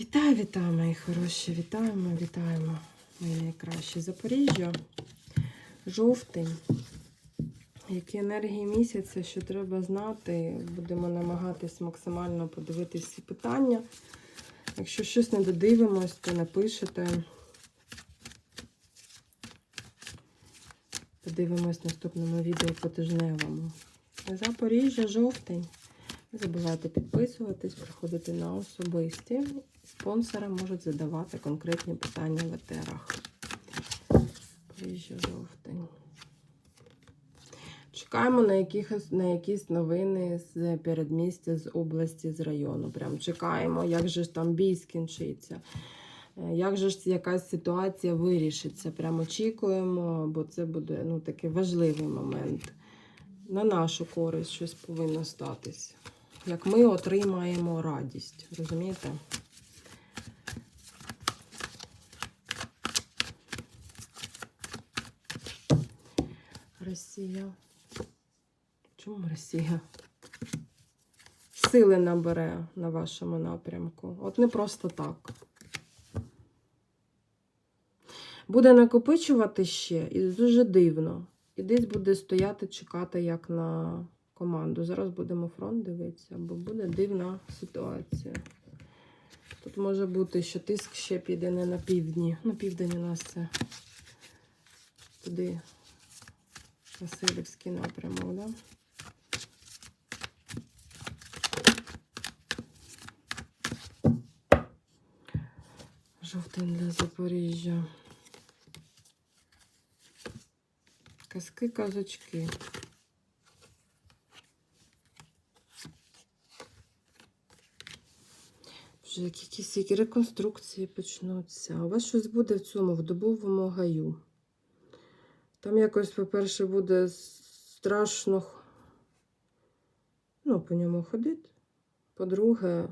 Вітаю, вітаю, мої хороші. Вітаємо, вітаємо, мої найкращі Запоріжжя. Жовтень. Які енергії місяця, що треба знати. Будемо намагатись максимально подивитись всі питання. Якщо щось не додивимось, то напишете. Подивимось в наступному відео по тижневому. Запоріжжя, жовтень. Не забувайте підписуватись, приходити на особисті. Спонсори можуть задавати конкретні питання в етерах. Чекаємо на, якихось, на якісь новини з передмістя, з області, з району. Прям чекаємо, як же ж там бій скінчиться. Е, Як же ж якась ситуація вирішиться? Прямо очікуємо, бо це буде ну, такий важливий момент. На нашу користь щось повинно статись. Як ми отримаємо радість. Розумієте? Росія. Чому Росія? Сили набере на вашому напрямку. От не просто так. Буде накопичувати ще і дуже дивно. І десь буде стояти, чекати, як на команду. Зараз будемо фронт дивитися, бо буде дивна ситуація. Тут може бути, що тиск ще піде не на півдні. На південь у нас це туди Васильівський напрямок, да? Жовтень для Запоріжжя. Казки, казочки. Вже якісь які реконструкції почнуться. У вас щось буде в цьому, в дубовому гаю. Там якось, по-перше, буде страшно ну, по ньому ходити. По-друге,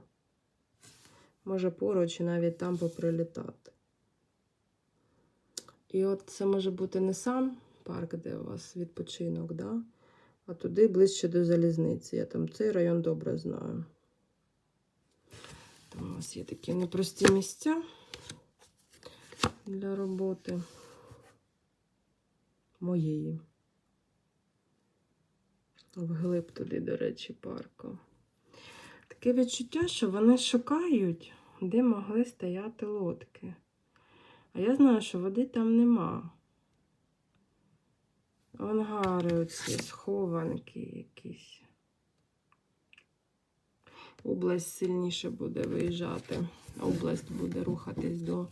може поруч і навіть там поприлітати. І от це може бути не сам парк, де у вас відпочинок, да? а туди ближче до залізниці. Я там цей район добре знаю. Там у нас є такі непрості місця для роботи моєї. Вглиб туди, до речі, парку. Таке відчуття, що вони шукають, де могли стояти лодки. А я знаю, що води там нема. Ангари оці, схованки якісь. Область сильніше буде виїжджати. Область буде рухатись до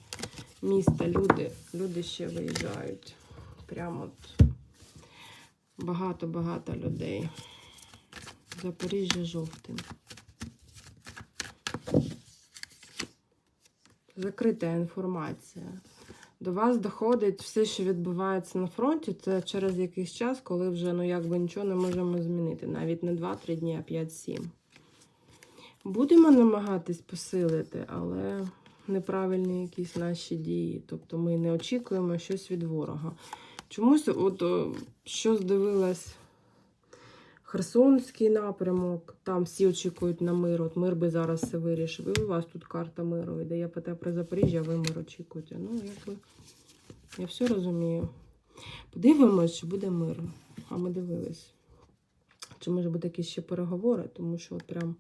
міста. Люди, люди ще виїжджають. Прямо от багато-багато людей. Запоріжжя жовтим. Закрита інформація. До вас доходить все, що відбувається на фронті, це через якийсь час, коли вже ну якби нічого не можемо змінити. Навіть не 2-3 дні, а 5-7. Будемо намагатись посилити, але неправильні якісь наші дії. Тобто ми не очікуємо щось від ворога. Чомусь, от що здивилась Херсонський напрямок, там всі очікують на мир. От мир би зараз все вирішив. І у вас тут карта миру йде. Я питаю про Запоріжжя, а ви мир очікуєте. Ну, якби я все розумію. Подивимось, чи буде мир. А ми дивились. Чи може бути якісь ще переговори, тому що от прям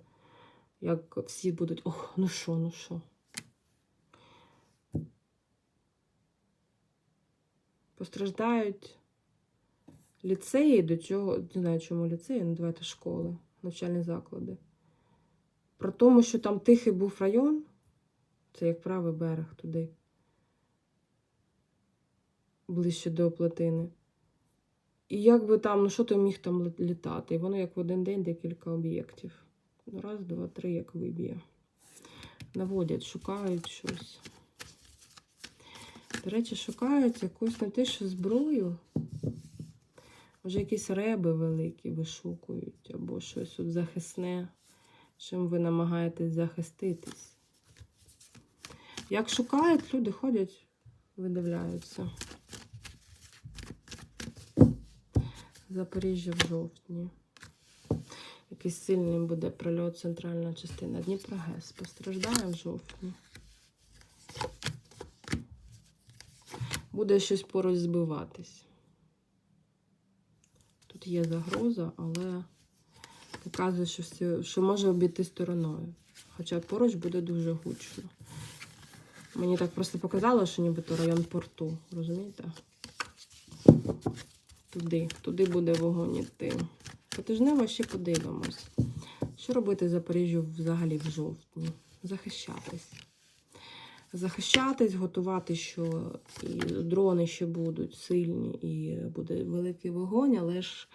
як всі будуть, ох, ну що, ну що. Постраждають ліцеї, до чого, не знаю, чому ліцеї, ну давайте школи, навчальні заклади. Про тому, що там тихий був район, це як правий берег туди, ближче до плотини. І як би там, ну що ти міг там літати? І воно як в один день декілька об'єктів. Ну, Раз, два, три, як виб'є. Наводять, шукають щось. До речі, шукають якусь не те, що зброю. Може, якісь реби великі вишукують, або щось от захисне, чим ви намагаєтесь захиститись. Як шукають, люди ходять, видивляються. Запоріжжя в жовтні. Який сильний буде прильот центральна частина. Дніпро ГЕС постраждає в жовтні. Буде щось поруч збиватись. Тут є загроза, але показує, що, все, що може обійти стороною. Хоча поруч буде дуже гучно. Мені так просто показало, що нібито район порту, розумієте? Туди, туди буде вогонь іти. Потижнево ще подивимось. Що робити Запоріжжю взагалі в жовтні? Захищатись. Захищатись, готувати, що і дрони ще будуть сильні, і буде великий вогонь, але ж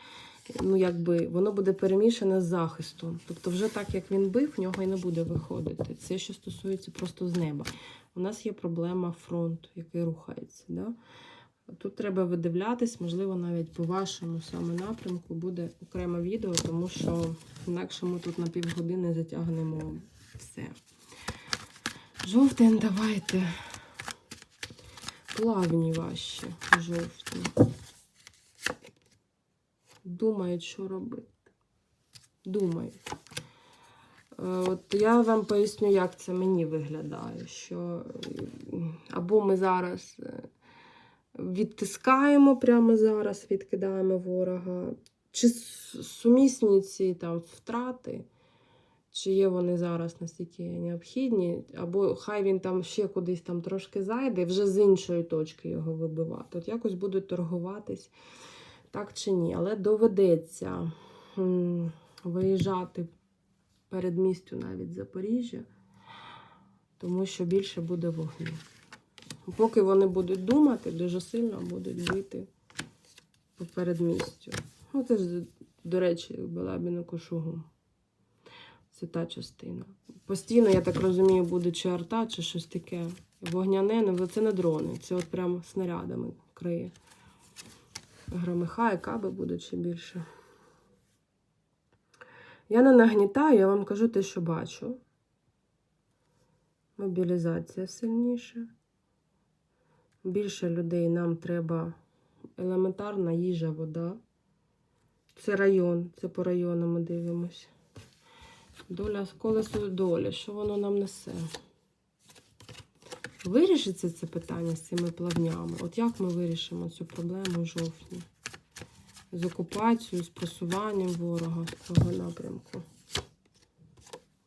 ну, якби, воно буде перемішане з захистом. Тобто, вже так, як він бив, в нього і не буде виходити. Це що стосується просто з неба. У нас є проблема фронту, який рухається. Да? Тут треба видивлятись, можливо, навіть по вашому саме напрямку буде окреме відео, тому що інакше ми тут на півгодини затягнемо все. Жовтень давайте. Плавні ваші жовтні. Думають, що робити. Думають. Е, От я вам поясню, як це мені виглядає. Що або ми зараз е, відтискаємо прямо зараз, відкидаємо ворога, чи сумісні ці там втрати, чи є вони зараз настільки необхідні, або хай він там ще кудись там трошки зайде, вже з іншої точки його вибивати. От якось будуть торгуватись, так чи ні. Але доведеться виїжджати передмістю навіть Запоріжжя, тому що більше буде вогню. Поки вони будуть думати, дуже сильно будуть бити по передмістю. Ну, це ж, до речі, Балабіну Кошугу. Це та частина. Постійно, я так розумію, буде чи арта, чи щось таке. Вогняне, ну це не дрони, це от прямо снарядами криє. Громиха і каби будуть ще більше. Я не нагнітаю, я вам кажу те, що бачу. Мобілізація сильніша. Більше людей нам треба елементарна їжа, вода. Це район, це по району ми дивимось. Доля колесо долі, що воно нам несе? Вирішиться це питання з цими плавнями? От як ми вирішимо цю проблему в жовтні? З окупацією, з просуванням ворога з цього напрямку.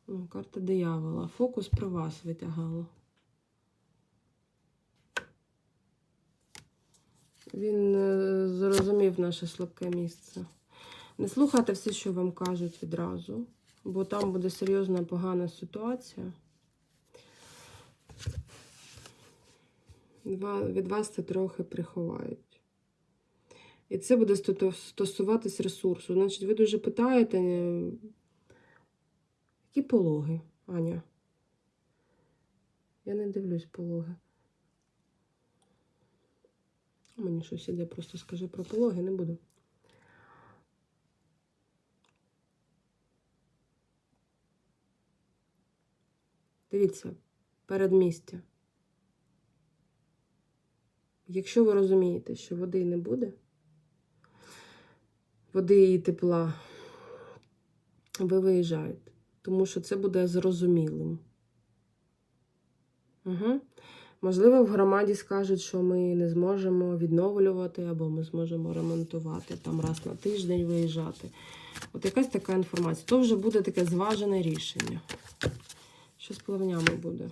Ну, карта диявола. Фокус про вас витягало. Він е, зрозумів наше слабке місце. Не слухайте все, що вам кажуть відразу, бо там буде серйозна погана ситуація. Від вас це трохи приховають. І це буде стосуватись ресурсу. Значить, ви дуже питаєте, е, які пологи, Аня? Я не дивлюсь пологи. Мені щось іде, просто скажи про пологи, не буду. Дивіться, передмістя. Якщо ви розумієте, що води не буде, води і тепла, ви виїжджаєте, тому що це буде зрозумілим. Угу. Можливо, в громаді скажуть, що ми не зможемо відновлювати або ми зможемо ремонтувати там раз на тиждень виїжджати. От якась така інформація. То вже буде таке зважене рішення. Що з плавнями буде?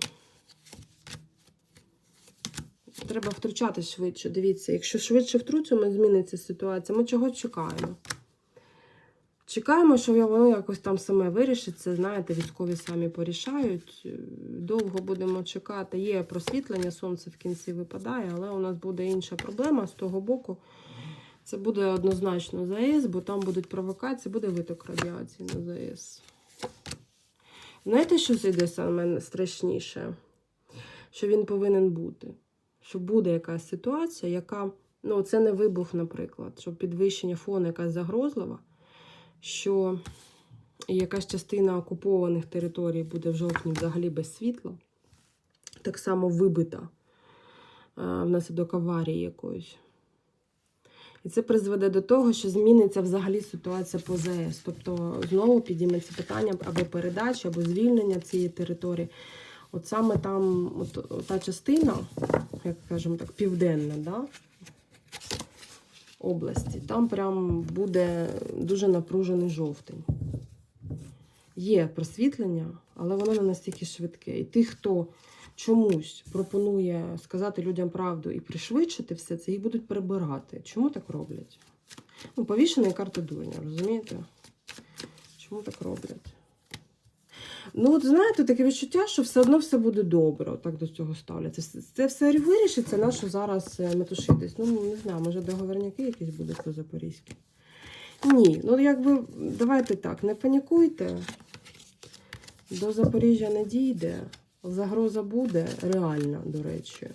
Треба втручатись швидше. Дивіться, якщо швидше втручимо, зміниться ситуація. Ми чого чекаємо? Чекаємо, що воно якось там саме вирішиться. Знаєте, військові самі порішають. Довго будемо чекати. Є просвітлення, сонце в кінці випадає, але у нас буде інша проблема з того боку. Це буде однозначно ЗАЕС, бо там будуть провокації, буде виток радіації на ЗАЕС. Знаєте, що зайде саме страшніше? Що він повинен бути. Що буде якась ситуація, яка, ну, це не вибух, наприклад, що підвищення фону якась загрозлива, що якась частина окупованих територій буде в жовтні взагалі без світла, так само вибита а, внаслідок аварії якоїсь. І це призведе до того, що зміниться взагалі ситуація по ЗС. Тобто знову підійметься питання або передачі, або звільнення цієї території. От саме там, от, та частина, як кажемо так, південна, да? Області. Там прям буде дуже напружений жовтень. Є просвітлення, але воно не настільки швидке. І тих, хто чомусь пропонує сказати людям правду і пришвидшити все це, їх будуть перебирати. Чому так роблять? Ну, повішена карта дурня, розумієте? Чому так роблять? Ну, от знаєте, таке відчуття, що все одно все буде добре, так до цього ставляться. Це- Це все вирішиться, на що зараз е, метушитись. Ну, не знаю, може договорняки якісь будуть по запорізьки. Ні, ну якби давайте так, не панікуйте. До Запоріжжя не дійде. Загроза буде реальна, до речі.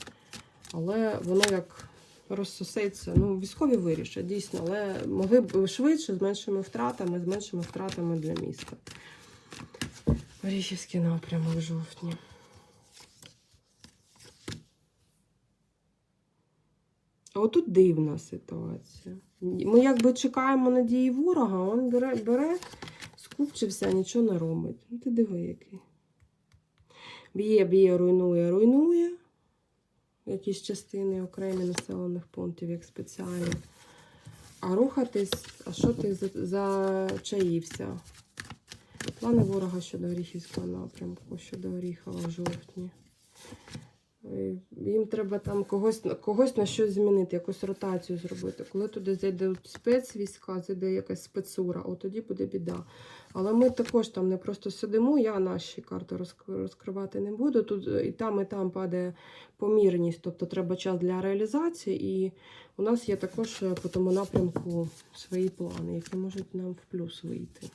Але воно як розсосеться. Ну, військові вирішать, дійсно, але могли б швидше, з меншими втратами, з меншими втратами для міста. Оріхівський напрямок жовтні. А отут дивна ситуація. Ми якби чекаємо надії ворога, а він бере, бере, скупчився, нічого не робить. Ну ти диви який. Б'є, б'є, руйнує, руйнує. Якісь частини окремі населених пунктів, як спеціальні. А рухатись, а що ти зачаївся? Плани ворога щодо Оріхівського напрямку, щодо Оріхова в жовтні. Їм треба там когось, когось на щось змінити, якусь ротацію зробити. Коли туди зайдуть спецвійська, зайде якась спецура, от тоді буде біда. Але ми також там не просто сидимо, я наші карти розкривати не буду. Тут е, і там, і там падає помірність, тобто треба час для реалізації. І у нас є також е, по тому напрямку свої плани, які можуть нам в плюс вийти.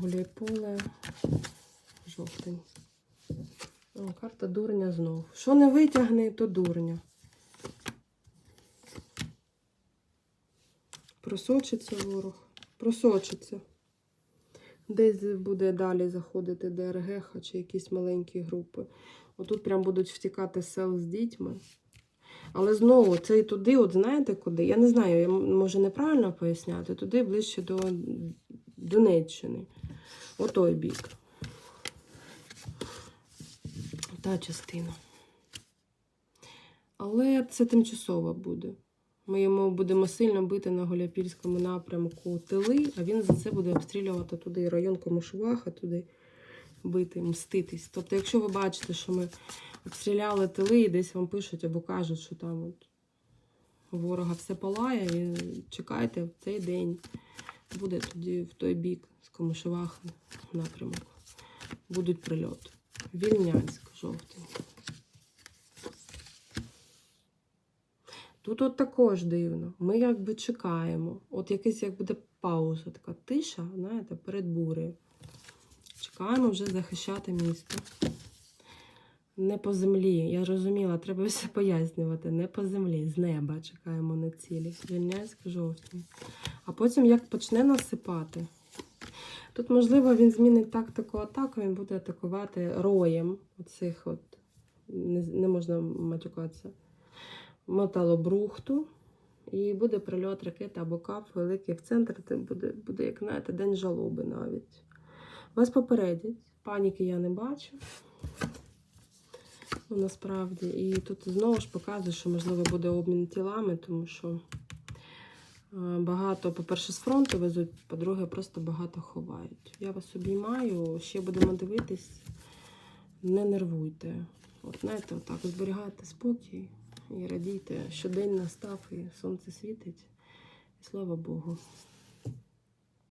Гуляйполе, жовтень. О, карта дурня знов. Що не витягне, то дурня. Просочиться ворог. Просочиться. Десь буде далі заходити ДРГ чи якісь маленькі групи. Отут прям будуть втікати сел з дітьми. Але знову це і туди, от знаєте куди? Я не знаю, я може неправильно поясняти, туди ближче до Донеччини. Отой бік. Та частина. Але це тимчасово буде. Ми йому будемо сильно бити на Голяпільському напрямку тили, а він за це буде обстрілювати туди район Комишуваха, туди бити, мститись. Тобто, якщо ви бачите, що ми обстріляли тили і десь вам пишуть або кажуть, що там от ворога все палає, і чекайте в цей день. Буде тоді в той бік з Комишуваха напрямок. Будуть прильоти. Вільнянськ, жовтень. Тут от також дивно. Ми якби чекаємо. От якась як буде пауза, така тиша, знаєте, перед бурею. Чекаємо вже захищати місто. Не по землі. Я розуміла, треба все пояснювати. Не по землі, з неба чекаємо на цілі. Вільнянськ, жовтень. А потім як почне насипати. Тут, можливо, він змінить тактику атаку, він буде атакувати роєм. Оцих от, не, не можна матюкатися. Металобрухту. І буде прильот ракети або кап великий в центр. Це буде, буде, як знаєте, день жалоби навіть. Вас попередять. Паніки я не бачу. Ну, насправді. І тут знову ж показує, що можливо буде обмін тілами, тому що е, багато, по-перше, з фронту везуть, по-друге, просто багато ховають. Я вас обіймаю, ще будемо дивитись. Не нервуйте. От знаєте, отак зберігайте спокій і радійте, що день настав і сонце світить. І слава Богу.